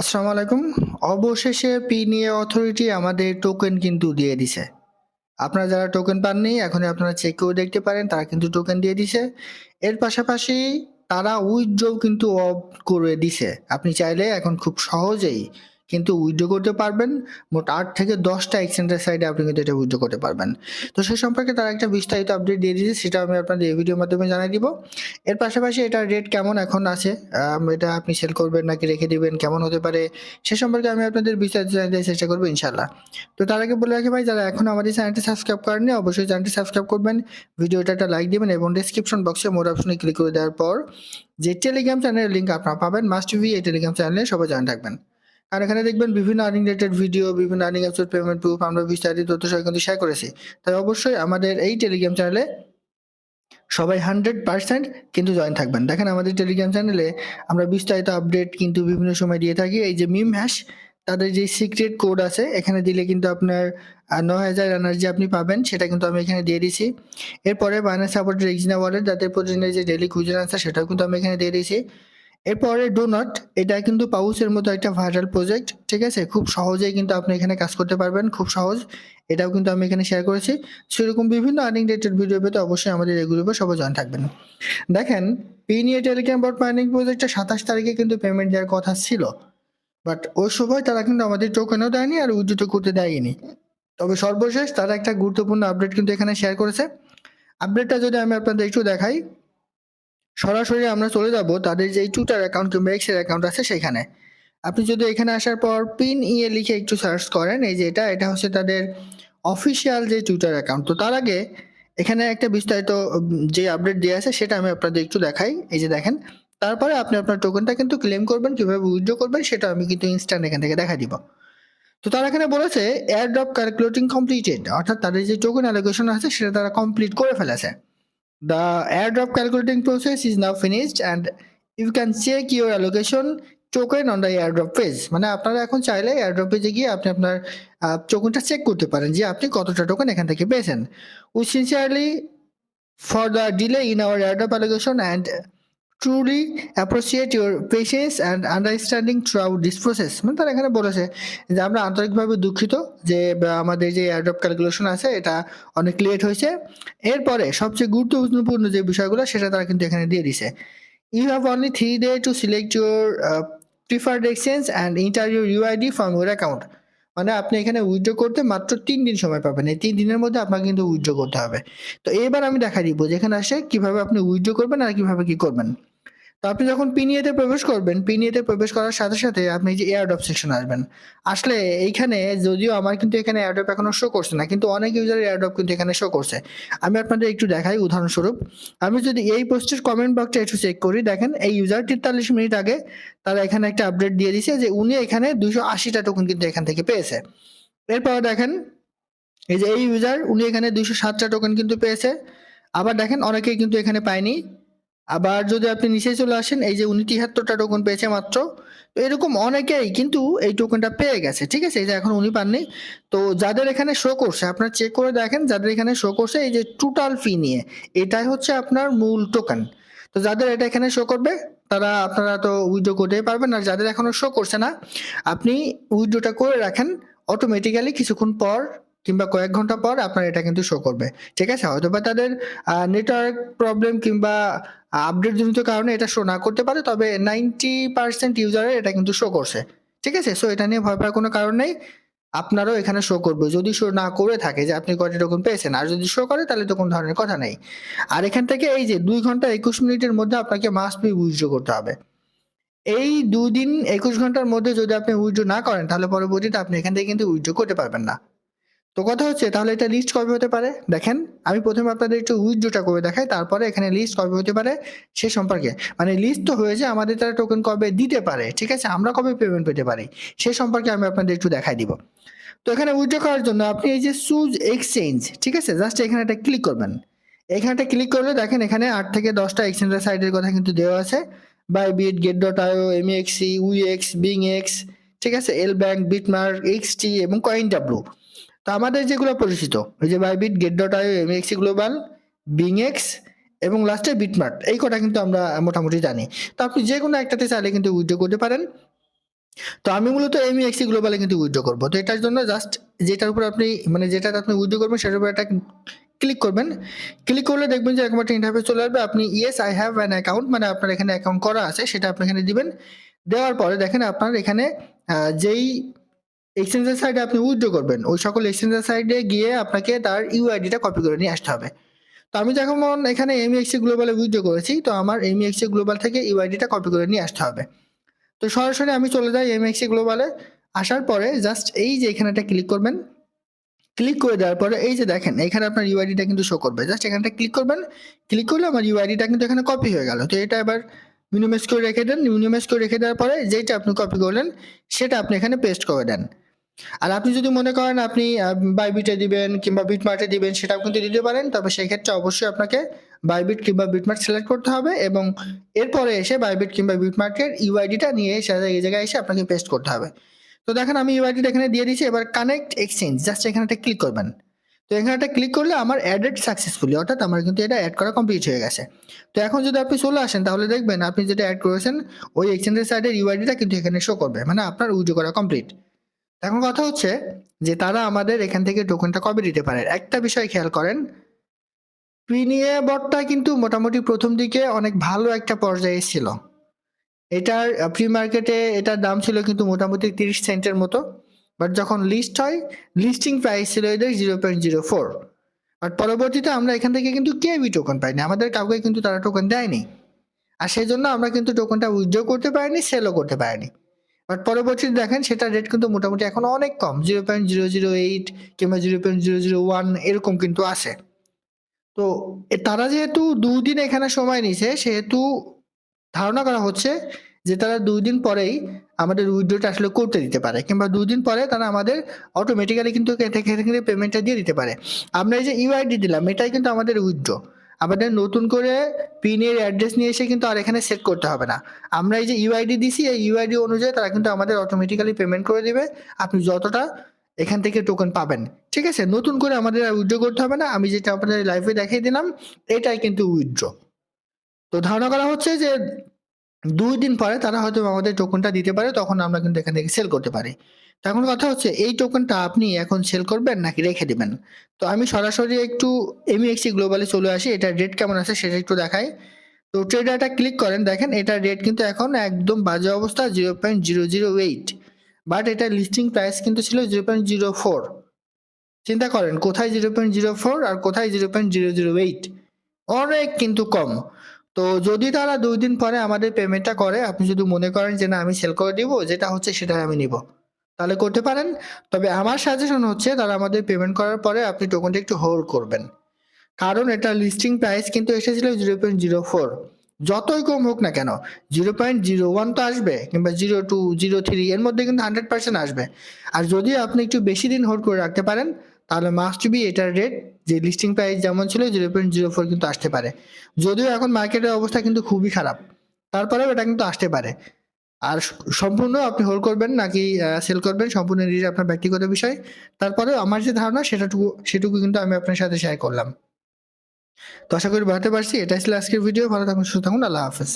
আসসালামু আলাইকুম। অবশেষে পি নিয়ে অথরিটি আমাদের টোকেন কিন্তু দিয়ে দিছে। আপনারা যারা টোকেন পাননি এখন আপনারা চেক করে দেখতে পারেন, তারা কিন্তু টোকেন দিয়ে দিছে। এর পাশাপাশি তারা উইথড্র কিন্তু অফ করে দিছে। আপনি চাইলে এখন খুব সহজেই কিন্তু উইথড্র করতে পারবেন। মোট আট থেকে দশটা এক্সচেঞ্জের সাইডে আপনি কিন্তু এটা উইথড্র করতে পারবেন। তো সে সম্পর্কে তারা একটা বিস্তারিত আপডেট দিয়ে দিয়েছে, সেটা আমি আপনাদের এই ভিডিওর মাধ্যমে জানাই দিব। এর পাশাপাশি এটার রেট কেমন এখন আছে? এটা আপনি সেল করবেন নাকি রেখে দিবেন? কেমন হতে পারে? সে সম্পর্কে আমি আপনাদের বিস্তারিত জানাতে চেষ্টা করব ইনশাল্লাহ তো তার আগে বলে রাখি ভাই, যারা এখন আমাদের চ্যানেলটি সাবস্ক্রাইব করেননি, অবশ্যই চ্যানেলটি সাবস্ক্রাইব করবেন। ভিডিওটা একটা লাইক দিবেন এবং ডিসক্রিপশন বক্সে মোর অপশনে ক্লিক করে দেওয়ার পর যে টেলিগ্রাম চ্যানেলের লিঙ্ক আপনারা পাবেন মাস্ট টিভি এই টেলিগ্রাম চ্যানেলে সবাই জয়েন থাকবেন। আর এখানে দেখবেন বিভিন্ন আর্নিং রিলেটেড ভিডিও বিভিন্ন আর্নিং অ্যাপসের পেমেন্ট প্রুফ আমরা বিস্তারিত তথ্য সহ কিন্তু শেয়ার করেছি। তাই অবশ্যই আমাদের এই টেলিগ্রাম চ্যানেলে সবাই হান্ড্রেড পার্সেন্ট কিন্তু জয়েন থাকবেন। দেখেন আমাদের টেলিগ্রাম চ্যানেলে আমরা বিস্তারিত আপডেট কিন্তু বিভিন্ন সময় দিয়ে থাকি। এই যে মিম হ্যাশ তাদের যে সিক্রেট কোড আছে, এখানে দিলে কিন্তু আপনার নয় হাজার এনার্জি আপনি পাবেন, সেটা কিন্তু আমি এখানে দিয়ে দিয়েছি এরপরে বাইনান্স সাপোর্টের এক্সিনা ওয়ালেট যাদের প্রতিদিনের যে ডেলি খুঁজে আছে, সেটাও কিন্তু আমি এখানে দিয়ে দিয়েছি এরপরে ডোনট এটা কিন্তু পাউসের মতো একটা ভাইরাল প্রজেক্ট ঠিক আছে? খুব সহজেই কিন্তু আপনি এখানে কাজ করতে পারবেন, খুব সহজ। এটাও কিন্তু আমি এখানে শেয়ার করেছি। সেরকম বিভিন্ন আর্নিং রিলেটেড ভিডিও পেতে অবশ্যই আমাদের এই গ্রুপে সবাই জয়েন থাকবেন। দেখেন পিনিয়ে টেলিগ্রাম বট মাইনিং প্রজেক্টটা সাতাশ তারিখে কিন্তু পেমেন্ট দেওয়ার কথা ছিল। বাট ওই সময় তারা কিন্তু আমাদের টোকেনও দেয়নি আর উইথড্র করতে দেয়নি। তবে সর্বশেষ তারা একটা গুরুত্বপূর্ণ আপডেট কিন্তু এখানে শেয়ার করেছে। আপডেটটা যদি আমি আপনাদের একটু দেখাই সরাসরি আমরা চলে যাব তাদের যে টুইটার অ্যাকাউন্ট কিংবা এক্সের অ্যাকাউন্ট আছে সেখানে। আপনি যদি এখানে আসার পর পিন ইয়ে লিখে একটু সার্চ করেন, এই যে এটা এটা হচ্ছে তাদের অফিসিয়াল যে টুইটার অ্যাকাউন্ট তো তার আগে এখানে একটা বিস্তারিত যে আপডেট দেওয়া আছে সেটা আমি আপনাদের একটু দেখাই। এই যে দেখেন, তারপরে আপনি আপনার টোকেনটা কিন্তু ক্লেম করবেন, কীভাবে উইথড্র করবেন সেটা আমি কিন্তু ইনস্ট্যান্ট এখান থেকে দেখা দিব। তো তারা এখানে বলেছে এয়ার ড্রপ ক্যালকুলেটিং কমপ্লিটেড অর্থাৎ তাদের যে টোকেন অ্যালোকেশন আছে সেটা তারা কমপ্লিট করে ফেলেছে। The airdrop calculating process is now finished and you can check your allocation token on the airdrop page মানে আপনারা এখন চাইলে airdrop পেজে গিয়ে আপনি আপনার টোকেনটা চেক করতে পারেন যে আপনি কতটা টোকেন এখান থেকে পেয়েছেন we sincerely for the delay in our airdrop allocation and truly your your and understanding understanding throughout this process. মানে তারা এখানে বলেছে যে আমরা আন্তরিকভাবে দুঃখিত যে আমাদের যে এয়ারড্রপ ক্যালকুলেশন আছে, এটা অনেক লেট হয়েছে। এরপরে সবচেয়ে গুরুত্বপূর্ণ যে বিষয়গুলো, সেটা তারা কিন্তু এখানে দিয়ে দিছে you have only three day to select your preferred exchange and enter your UID from your account মানে আপনি এখানে উইথড্র করতে মাত্র তিন দিন সময় পাবেন। এই তিন দিনের মধ্যে আপনাকে কিন্তু উইথড্র করতে হবে। তো এবার আমি দেখা দিব যেখানে আসে কীভাবে আপনি উইথড্র করবেন আর কীভাবে কি করবেন। তো আপনি যখন পিনিয়েতে প্রবেশ করবেন পিনিয়েতে প্রবেশ করার সাথে সাথে আপনি যে এয়ারড্রপ সেকশন আসবেন। আসলে এইখানে যদিও আমার কিন্তু এখানে এয়ারড্রপ এখনও শো করছে না, কিন্তু অনেক ইউজারের এয়ারড্রপ কিন্তু এখানে শো করছে। আমি আপনাদের একটু দেখাই, উদাহরণস্বরূপ, আমি যদি এই পোস্টের কমেন্ট বক্সটা একটু চেক করি, দেখেন এই ইউজার তেতাল্লিশ মিনিট আগে তারা এখানে একটা আপডেট দিয়ে দিছে যে উনি এখানে দুশো আশিটা টোকেন কিন্তু এখান থেকে পেয়েছে। এরপর দেখেন, এই যে এই ইউজার উনি এখানে দুশো সাতটা টোকেন কিন্তু পেয়েছে। আবার দেখেন, অনেকেই কিন্তু এখানে পায়নি। আবার যদি আপনি নিচে চলে আসেন, এই যে উনি তিয়াত্তরটা টোকন পেয়েছে মাত্র, তো এরকম অনেকেই কিন্তু এই টোকেনটা পেয়ে গেছে, ঠিক আছে? এই যে এখন উনি পাননি। তো যাদের এখানে শো করছে, আপনার চেক করে দেখেন, যাদের এখানে শো করছে, এই যে টোটাল ফি নিয়ে, এটাই হচ্ছে আপনার মূল টোকেন তো যাদের এটা এখানে শো করবে, তারা, আপনারা তো উইড্রো করতেই পারবেন, আর যাদের এখনও শো করছে না, আপনি উইড্রোটা করে রাখেন অটোমেটিক্যালি কিছুক্ষণ পর কিংবা কয়েক ঘণ্টা পর আপনার এটা কিন্তু শো করবে। ঠিক আছে? হয়তো বা তাদের নেটওয়ার্ক প্রবলেম কিংবা আপডেট জনিত কারণে এটা শো না করতে পারে, তবে নাইনটি পার্সেন্ট ইউজারের এটা কিন্তু শো করছে। ঠিক আছে? সো এটা নিয়ে ভয় পাওয়ার কোনো কারণ নেই। আপনারও এখানে শো করবে। যদি শো না করে থাকে যে আপনি কয়টি টোকেন পেয়েছেন, আর যদি শো করে, তাহলে তো কোনো ধরনের কথা নেই। আর এখান থেকে এই যে দুই ঘণ্টা একুশ মিনিটের মধ্যে আপনাকে মাস্ট বি উইথড্র করতে হবে। এই দুই দিন একুশ ঘণ্টার মধ্যে যদি আপনি উইথড্র না করেন, তাহলে পরবর্তীতে আপনি এখান থেকে কিন্তু উইথড্র করতে পারবেন না। তো কথা হচ্ছে, তাহলে এটা লিস্ট কবে হতে পারে? দেখেন, আমি প্রথমে আপনাদের একটু উইথড্রটা করে দেখাই, তারপরে এখানে লিস্ট কবে হতে পারে সে সম্পর্কে। মানে লিস্ট তো হয়েছে, আমাদের তারা টোকেন কবে দিতে পারে, ঠিক আছে? আমরা কবে পেমেন্ট পেতে পারি? সে সম্পর্কে আমি আপনাদের একটু দেখাই দিব। তো এখানে উইথড্র করার জন্য আপনি এই যে সুজ এক্সচেঞ্জ ঠিক আছে? জাস্ট এখানে একটা ক্লিক করবেন। এখানটা ক্লিক করলে দেখেন, এখানে আট থেকে দশটা এক্সচেঞ্জের সাইডের কথা কিন্তু দেওয়া আছে। Bybit Gate dot io MEXC উইএক্স BingX ঠিক আছে? এল ব্যাংক বিটমার্ক এক্স টি এবং কয়েন ডাব্লু তো আমাদের যেগুলো পরিচিত ওই যে Bybit Gate dot io MEXC global BingX এবং লাস্টে বিটমার্ট এই কটা কিন্তু আমরা মোটামুটি জানি। তো আপনি যে কোনো একটাতে চাইলে কিন্তু উইথড্র করতে পারেন। তো আমি মূলত এমইএক্সি গ্লোবালে কিন্তু উইথড্র করব। তো এটার জন্য জাস্ট যেটার উপর আপনি মানে যেটাতে আপনি উইথড্র করবেন, সেটার উপর একটা ক্লিক করবেন। ক্লিক করলে দেখবেন যে এরকম একটা ইন্টারফেস চলে আসবে। আপনি yes I have an account মানে আপনার এখানে অ্যাকাউন্ট করা আছে, সেটা আপনি এখানে দিবেন। দেওয়ার পরে দেখেন আপনার এখানে যেই এক্সচেঞ্জের সাইডে আপনি উইথড্র করবেন। ওই সকল এক্সচেঞ্জের সাইডে গিয়ে আপনাকে তার ইউআইডিটা কপি করে নিয়ে আসতে হবে। তো আমি যখন এখানে এমইএক্সি গ্লোবালে উইথড্র করেছি, তো আমার এমইএক্সি গ্লোবাল থেকে ইউআইডিটা কপি করে নিয়ে আসতে হবে। তো সরাসরি আমি চলে যাই এমএক্সি গ্লোবালে আসার পরে জাস্ট এই যে এখানে একটা ক্লিক করবেন। ক্লিক করে দেওয়ার পরে এই যে দেখেন, এখানে আপনার ইউআইডিটা কিন্তু শো করবে। জাস্ট এখানটা ক্লিক করবেন। ক্লিক করলে আমার ইউআইডিটা কিন্তু এখানে কপি হয়ে গেল। তো এটা এবার মিনিমাইজ করে রেখে দেন। মিনিমাইজ করে রেখে দেওয়ার পরে যেটা আপনি কপি করলেন, সেটা আপনি এখানে পেস্ট করে দেন। আর আপনি যদি মনে করেন আপনি বাইবিটে দিবেন কিংবা বিটমার্টে দিবেন, সেটাও কিন্তু দিতে পারেন। তবে সেক্ষেত্রে অবশ্যই আপনাকে বাইবিট কিংবা বিটমার্ট সিলেক্ট করতে হবে এবং এরপরে এসে বাইবিট কিংবা বিটমার্কের ইউআইডিটা নিয়ে সেটা এই জায়গায় এসে আপনাকে পেস্ট করতে হবে। তো দেখেন আমি ইউআইডিটা এখানে দিয়ে দিয়েছি। এবার কানেক্ট এক্সচেঞ্জ জাস্ট এখানে একটা ক্লিক করবেন। তো এখানে একটা ক্লিক করলে আমার অ্যাডেড সাকসেসফুলি অর্থাৎ আমার কিন্তু এটা অ্যাড করা কমপ্লিট হয়ে গেছে। তো এখন যদি আপনি চলে আসেন, তাহলে দেখবেন আপনি যেটা অ্যাড করেছেন, ওই এক্সচেঞ্জের সাইডের ইউআইডিটা কিন্তু এখানে শো করবে মানে আপনার উইড্রো করা কমপ্লিট এখন কথা হচ্ছে যে তারা আমাদের এখান থেকে টোকেনটা কবে দিতে পারে? একটা বিষয় খেয়াল করেন প্রিনিয়ে বটটা কিন্তু মোটামুটি প্রথম দিকে অনেক ভালো একটা পর্যায়ে ছিল এটার প্রি মার্কেটে এটার দাম ছিল কিন্তু মোটামুটি তিরিশ সেন্টের মতো। বাট যখন লিস্ট হয় লিস্টিং প্রাইস ছিল এদের zero point zero four but পরবর্তীতে আমরা এখান থেকে কিন্তু কেউই টোকন পাইনি। আমাদের কাউকে কিন্তু তারা টোকন দেয়নি। আর সেই জন্য আমরা কিন্তু টোকনটা উইথড্র করতে পারিনি সেলও করতে পারিনি। বাট পরবর্তীতে দেখেন সেটা রেট কিন্তু মোটামুটি এখন অনেক কম। Zero point zero zero eight কিংবা zero point zero zero one এরকম কিন্তু আসে তো তারা যেহেতু দুই দিন এখানে সময় নিছে, সেহেতু ধারণা করা হচ্ছে যে তারা দুই দিন পরেই আমাদের উইথড্রটা আসলে করতে দিতে পারে কিংবা দুই দিন পরে তারা আমাদের অটোমেটিক্যালি কিন্তু পেমেন্টটা দিয়ে দিতে পারে। আমরা এই যে ইউআইডি দিলাম, এটাই কিন্তু আমাদের উইথড্র আমাদের নতুন করে পিনের অ্যাড্রেস নিয়ে এসে কিন্তু আর এখানে সেট করতে হবে না। আমরা এই যে ইউআইডি দিছি, এই ইউআইডি অনুযায়ী তারা কিন্তু আমাদের অটোমেটিক্যালি পেমেন্ট করে দিবে। আপনি যতটা এখান থেকে টোকেন পাবেন, ঠিক আছে? নতুন করে আমাদের আর উইথড্র করতে হবে না। আমি যেটা আপনাদের লাইফে দেখিয়ে দিলাম, এটাই কিন্তু উইথড্র তো ধারণা করা হচ্ছে যে দুই দিন পরে তারা হয়তো আমাদের টোকেনটা দিতে পারে, তখন আমরা কিন্তু এখান থেকে সেল করতে পারি। এখন কথা হচ্ছে, এই টোকেনটা আপনি এখন সেল করবেন নাকি রেখে দেবেন? তো আমি সরাসরি একটু এমইএক্সি গ্লোবালে চলে আসি এটার রেট কেমন আছে সেটা একটু দেখাই। তো ট্রেডারটা ক্লিক করেন, দেখেন এটার রেট কিন্তু এখন একদম বাজে অবস্থা zero point zero zero eight but এটা লিস্টিং প্রাইস কিন্তু ছিল জিরো পয়েন্ট জিরো ফোর চিন্তা করেন, কোথায় জিরো পয়েন্ট জিরো ফোর আর কোথায় zero point zero zero eight অনেক কিন্তু কম। তো যদি তারা দুই দিন পরে আমাদের পেমেন্টটা করে, আপনি যদি মনে করেন যে না, আমি সেল করে দিব, যেটা হচ্ছে সেটাই আমি নিব। তাহলে করতে পারেন। তবে আমার সাজেশন হচ্ছে, তারা আমাদের পেমেন্ট করার পরে আপনি টোকেনটা একটু হোল্ড করবেন। কারণ এটা লিস্টিং প্রাইস কিন্তু এসেছিল জিরো পয়েন্ট জিরো ফোর যতই কম হোক না কেন জিরো পয়েন্ট জিরো ওয়ান তো আসবে, কিংবা জিরো টু জিরো থ্রি এর মধ্যে কিন্তু হান্ড্রেড পার্সেন্ট আসবে। আর যদি আপনি একটু বেশি দিন হোল্ড করে রাখতে পারেন তাহলে মাস্ট বি এটার রেট যে লিস্টিং প্রাইস যেমন ছিল জিরো পয়েন্ট জিরো ফোর কিন্তু আসতে পারে। যদিও এখন মার্কেটের অবস্থা কিন্তু খুবই খারাপ, তারপরেও এটা কিন্তু আসতে পারে। আর সম্পূর্ণ আপনি হোল্ড করবেন নাকি সেল করবেন সম্পূর্ণ নিজে আপনার ব্যক্তিগত বিষয়। তারপরেও আমার যে ধারণা সেটাটুকু, সেটুকু কিন্তু আমি আপনার সাথে শেয়ার করলাম। তো আশা করি বাড়াতে পারছি। এটাই ছিল আজকের ভিডিও ভালো থাকুন, সুস্থ থাকুন। আল্লাহ হাফেজ।